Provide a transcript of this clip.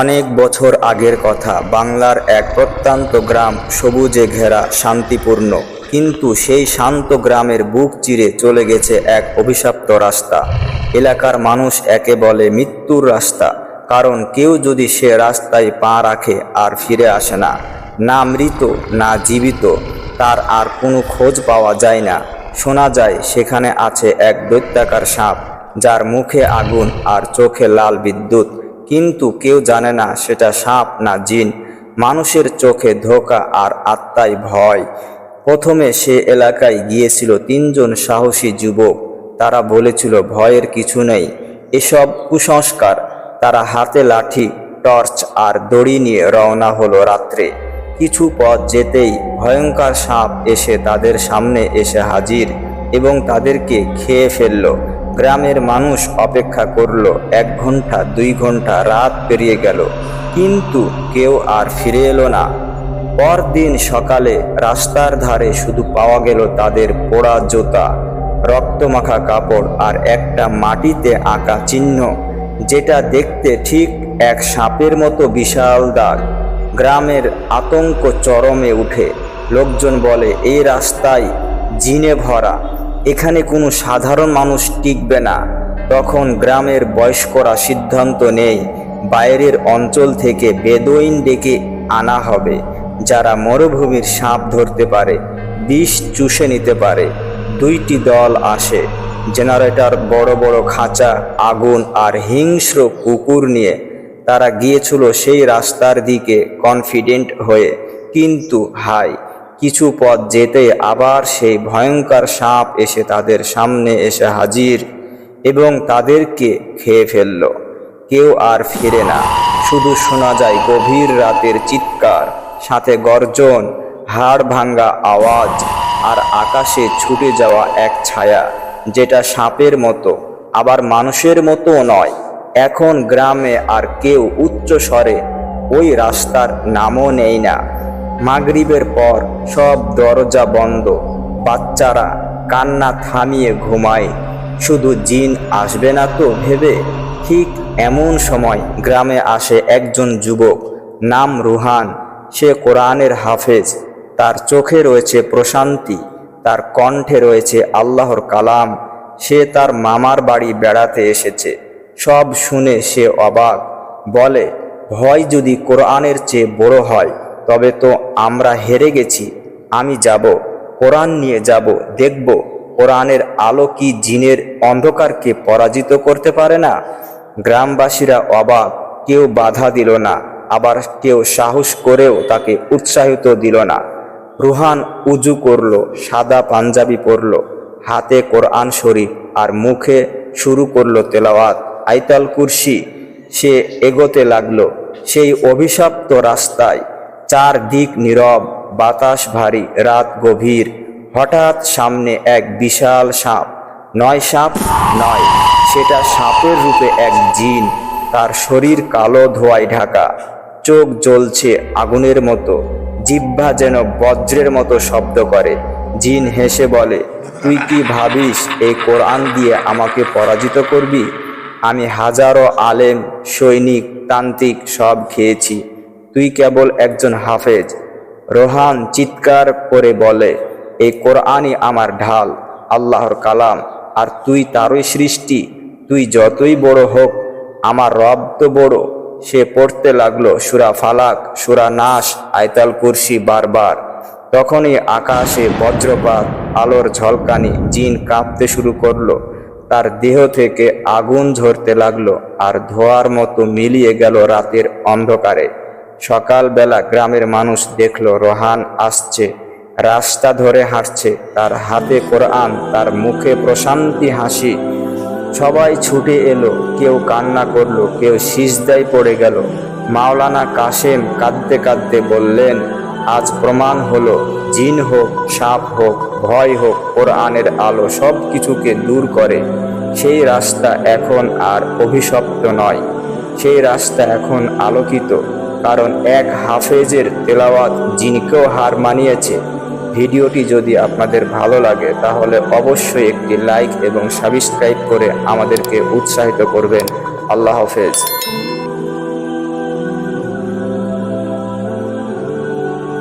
অনেক বছর আগের কথা। বাংলার এক প্রত্যন্ত গ্রাম সবুজে ঘেরা, শান্তিপূর্ণ। কিন্তু সেই শান্ত গ্রামের বুক চিরে চলে গেছে এক অভিশপ্ত রাস্তা। এলাকার মানুষ একে বলে মৃত্যুর রাস্তা। কারণ কেউ যদি সে রাস্তায় পা রাখে, আর ফিরে আসে না না মৃত, না জীবিত, তার আর কোনো খোঁজ পাওয়া যায় না। শোনা যায়, সেখানে আছে এক দৈত্যাকার সাপ, যার মুখে আগুন আর চোখে লাল বিদ্যুৎ। কিন্তু কেউ জানে না সেটা সাপ না জিন। মানুষের চোখে ধোকা আর আত্মায় ভয়। প্রথমে সে এলাকায় গিয়েছিল তিনজন সাহসী যুবক। তারা বলেছিল, ভয়ের কিছু নেই। এসব কুসংস্কার। তারা হাতে লাঠি, টর্চ আর দড়ি নিয়ে রওনা হলো রাত্রে। কিছু পথ যেতেই ভয়ঙ্কর সাপ এসে তাদের সামনে এসে হাজির এবং তাদেরকে খেয়ে ফেলল। গ্রামের মানুষ অপেক্ষা করল। এক ঘণ্টা দুই ঘণ্টা রাত পেরিয়ে গেল। কিন্তু কেউ আর ফিরে এলো না। পরদিন সকালে রাস্তার ধারে শুধু পাওয়া গেল তাদের পোড়া জুতা, রক্তমাখা কাপড় আর একটা মাটিতে আঁকা চিহ্ন, যেটা দেখতে ঠিক এক সাপের মতো বিশাল দাগ। গ্রামের আতঙ্ক চরমে উঠে। লোকজন বলে, এই রাস্তায় জিনে ভরা। এখানে কোনো সাধারণ মানুষ টিকবে না। তখন গ্রামের বয়স্করা সিদ্ধান্ত নেই বাইরের অঞ্চল থেকে বেদুইন ডেকে আনা হবে, যারা মরুভূমির সাপ ধরতে পারে, বিষ চুষে নিতে পারে। দুইটি দল আসে, জেনারেটর বড় বড় খাঁচা, আগুন আর হিংস্র কুকুর নিয়ে। তারা গিয়েছিল সেই রাস্তার দিকে, কনফিডেন্ট হয়ে। কিন্তু হাই কিছু পথ যেতে আবার সেই ভয়ঙ্কর সাপ এসে তাদের সামনে এসে হাজির এবং তাদেরকে খেয়ে ফেলল। কেউ আর ফিরে না। শুধু শোনা যায় গভীর রাতের চিৎকার, সাথে গর্জন হাড় ভাঙ্গা আওয়াজ আর আকাশে ছুটে যাওয়া এক ছায়া, যেটা সাপের মতো, আবার মানুষের মতো নয়। এখন গ্রামে আর কেউ উচ্চ স্বরে ওই রাস্তার নামও নেই না। মাগরিবের পর সব দরজা বন্ধ। বাচ্চারা কান্না থামিয়ে ঘুমায়। শুধু জিন আসবে না তো ভেবে। ঠিক এমন সময় গ্রামে আসে একজন যুবক। নাম রুহান। সে কোরআনের হাফেজ। তার চোখে রয়েছে প্রশান্তি। তার কণ্ঠে রয়েছে আল্লাহর কালাম। সে তার মামার বাড়ি বেড়াতে এসেছে। সব শুনে সে অবাক। বলে, ভয় যদি কোরআনের চেয়ে বড় হয় তবে তো আমরা হেরে গেছি, আমি যাব, কোরআন নিয়ে যাব, দেখব, কোরআনের আলো কি জিনের অন্ধকারকে পরাজিত করতে পারে না? গ্রামবাসীরা অবাক, কেউ বাধা দিল না, আবার কেউ সাহস করেও তাকে উৎসাহিত দিল না। রুহান উজু করল, সাদা পাঞ্জাবি পরলো, হাতে কোরআন শরীফ আর মুখে শুরু করল তেলাওয়াত আইতাল কুরসি। সে এগোতে লাগল, সেই অভিশপ্ত রাস্তায়। চার দিক নীরব, বাতাস ভারী, রাত গভীর। হঠাৎ সামনে এক বিশাল সাপ। নয় সাপ নয়, সেটা সাপের রূপে এক জিন। তার শরীর কালো ধোয়ায় ঢাকা। চোখ জ্বলছে আগুনের মতো। জিহ্বা যেন বজ্রের মতো শব্দ করে। জিন হেসে বলে, তুই কি ভাবিস এই কোরআন দিয়ে আমাকে পরাজিত করবি? আমি হাজারো আলেম, সৈনিক, তান্ত্রিক সব খেয়েছি। তুই কেবল একজন হাফেজ। রোহান চিৎকার করে বলে, এই কোরআনই আমার ঢাল, আল্লাহর কালাম, আর তুই তারই সৃষ্টি। তুই যতই বড় হোক, আমার রব তো বড় সে পড়তে লাগল সুরা ফালাক, সুরা নাস, আয়তাল কুরসি বারবার। তখনই আকাশে বজ্রপাত, আলোর ঝলকানি, জিন কাঁপতে শুরু করল। তার দেহ থেকে আগুন ঝরতে লাগল, আর ধোয়ার মতো মিলিয়ে গেল রাতের অন্ধকারে। সকালবেলা গ্রামের মানুষ দেখল, রোহান আসছে, রাস্তা ধরে হাঁটছে, তার হাতে কোরআন, তার মুখে প্রশান্তি হাসি। সবাই ছুটে এলো, কেউ কান্না করল, কেউ সিজদায় পড়ে গেল। মাওলানা কাশেম কাঁদতে কাঁদতে বললেন, আজ প্রমাণ হলো, জিন হোক, সাপ হোক, ভয় হোক, কোরআনের আলো সব কিছুকে দূর করে। সেই রাস্তা এখন আর অভিশপ্ত নয়। সেই রাস্তা এখন আলোকিত। কারণ এক হাফেজের তেলাওয়াত জিনকেও হার মানিয়েছে। ভিডিওটি যদি আপনাদের ভালো লাগে, তাহলে অবশ্যই একটি লাইক এবং সাবস্ক্রাইব করে আমাদেরকে উৎসাহিত করবেন। আল্লাহ হাফেজ।